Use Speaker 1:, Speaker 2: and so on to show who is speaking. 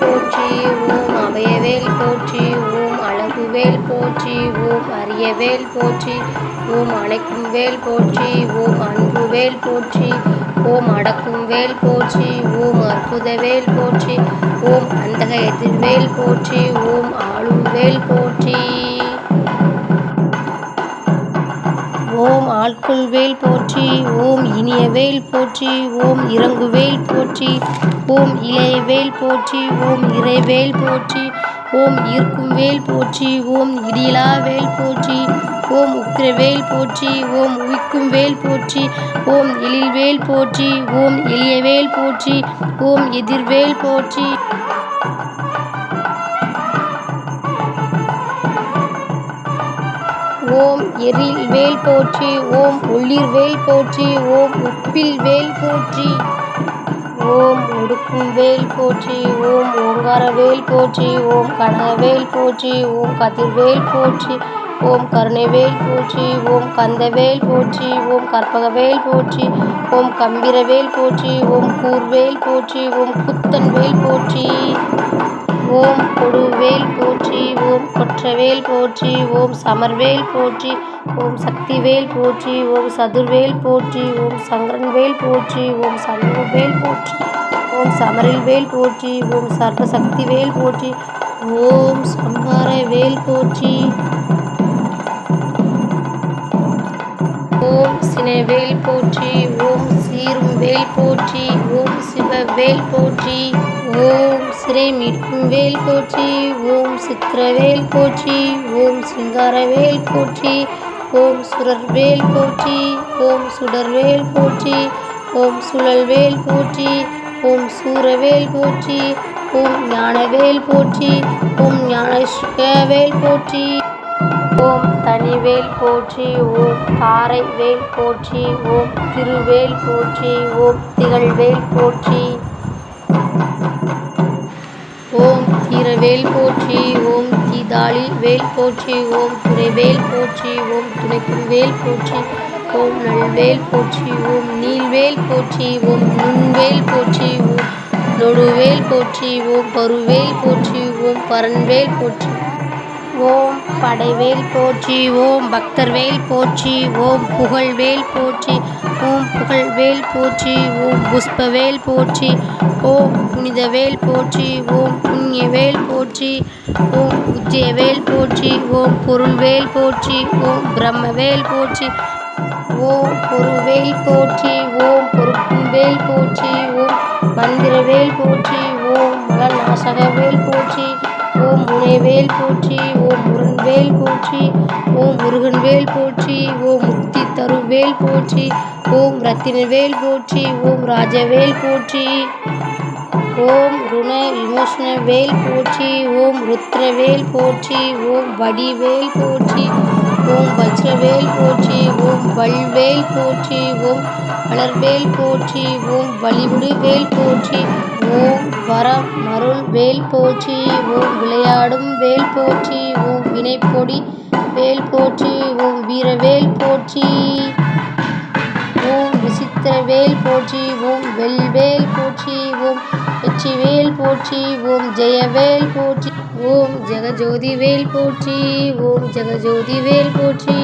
Speaker 1: போற்றி ஓம் அபயவேல் போற்றி ஓம் அழகுவேல் போற்றி ஓம் அரியவேல் போற்றி ஓம் அணைக்கும் வேல் போற்றி ஓம் அன்பு வேல் போற்றி ஓம் அடக்கும் வேல் போற்றி ஓம் அற்புதவேல் போற்றி ஓம் அந்தக எதிர்வேல் போற்றி ஓம் ஆளும் வேல் போற்றி. ஓம் ஆட்குள் வேல் போற்றி ஓம் இனிய வேல் போற்றி ஓம் இறங்குவேல் போற்றி ஓம் இளைய வேல் போற்றி ஓம் இறைவேல் போற்றி ஓம் ஈர்க்கும் வேல் போற்றி ஓம் இடியிலா வேல் போற்றி ஓம் உக்கிரவேல் போற்றி ஓம் உயிக்கும் வேல் போற்றி ஓம் எழில்வேல் போற்றி ஓம் எளியவேல் போற்றி ஓம் எதிர்வேல் போற்றி ஓம் எரில் வேல் போற்றி ஓம் ஒளிர் வேல் போற்றி ஓம் உப்பில் வேல் போற்றி ஓம் உடுக்கும் வேல் போற்றி ஓம் ஓங்கார வேல் போற்றி ஓம் கனகவேல் போற்றி ஓம் கதிர்வேல் போற்றி ஓம் கருணைவேல் போற்றி ஓம் கந்தவேல் போற்றி ஓம் கற்பகவேல் போற்றி ஓம் கம்பிரவேல் போற்றி ஓம் கூர்வேல் போற்றி ஓம் குத்தன்வேல் போற்றி ஓம் கொடுவேல் போற்றி ஓம் கொற்றவேல் போற்றி ஓம் சமர்வேல் போற்றி ஓம் சக்திவேல் போற்றி ஓம் சதுர்வேல் போற்றி ஓம் சங்கரன்வேல் போற்றி ஓம் சண்முகவேல் போற்றி ஓம் சமரில்வேல் போற்றி ஓம் சர்வசக்திவேல் போற்றி ஓம் சம்ஹார வேல் போற்றி ஓம் சினைவேல் போற்றி ஓம் சீரும் வேல் போற்றி ஓம் சிவவேல் போற்றி ஓம் சிறை மீட்கும் வேல் போற்றி ஓம் சித்திரவேல் போற்றி ஓம் சிங்காரவேல் போற்றி ஓம் சுரர்வேல் போற்றி ஓம் சுடர்வேல் போற்றி ஓம் சுழல்வேல் போற்றி ஓம் சூரவேல் போற்றி ஓம் ஞானவேல் போற்றி ஓம் ஞானவேல் போற்றி ஓம் தனிவேல் போற்றி ஓம் தாரை வேல் போற்றி ஓம் திருவேல் போற்றி ஓம் திகழ்வேல் போற்றி ஓம் தீரவேல் போற்றி ஓம் தீதாளி வேல் போற்றி ஓம் துறைவேல் போற்றி ஓம் துணைக்கும் வேல் போற்றி ஓம் நல்வேல் போற்றி ஓம் நீல்வேல் போற்றி ஓம் நுண்வேல் போற்றி ஓம் நொடுவேல் போற்றி ஓம் பருவேல் போற்றி ஓம் பரன்வேல் போற்றி. ஓம் படைவேல் போற்றி ஓம் பக்தர்வேல் போற்றி ஓம் புகழ்வேல் போற்றி ஓம் புகழ்வேல் போற்றி ஓம் புஷ்பவேல் போற்றி ஓம் புனிதவேல் போற்றி ஓம் புண்ணியவேல் போற்றி ஓம் உஜ்ஜயவேல் போற்றி ஓம் பொருள்வேல் போற்றி ஓம் பிரம்மவேல் போற்றி ஓம் பொருவேல் போற்றி ஓம் பொறுக்கும் வேல் போற்றி ஓம் மந்திரவேல் போற்றி ஓம் முனைவேல் போற்றி ஓம் முருன்வேல் போற்றி ஓம் முருகன்வேல் போற்றி ஓ முக்தி தருவேல் போற்றி ஓம் ரத்தினவேல் போற்றி ஓம் ராஜவேல் போற்றி. ஓம் ருண விமோசன வேல் போற்றி ஓம் ருத்ரவேல் போற்றி ஓம் வடிவேல் போற்றி ஓம் வஜ்ரவேல் போற்றி ஓம் வல்வேல் போற்றி ஓம் வளர்வேல் போற்றி ஓம் வழிவிடு வேல் போற்றி ஓம் வரம் மருள் வேல் போற்றி ஓம் விளையாடும் வேல் போற்றி ஓம் வினைப்பொடி வேல் போற்றி ஓம் வீரவேல் போற்றி ஓம் விசித்திரவேல் போற்றி ஓம் வெல்வேல் போற்றி ஓம் வெற்றிவேல் போற்றி ஓம் ஜெயவேல் போற்றி ஓம் ஜெகஜோதி வேல் போற்றி ஓம் ஜெகஜோதி வேல் போற்றி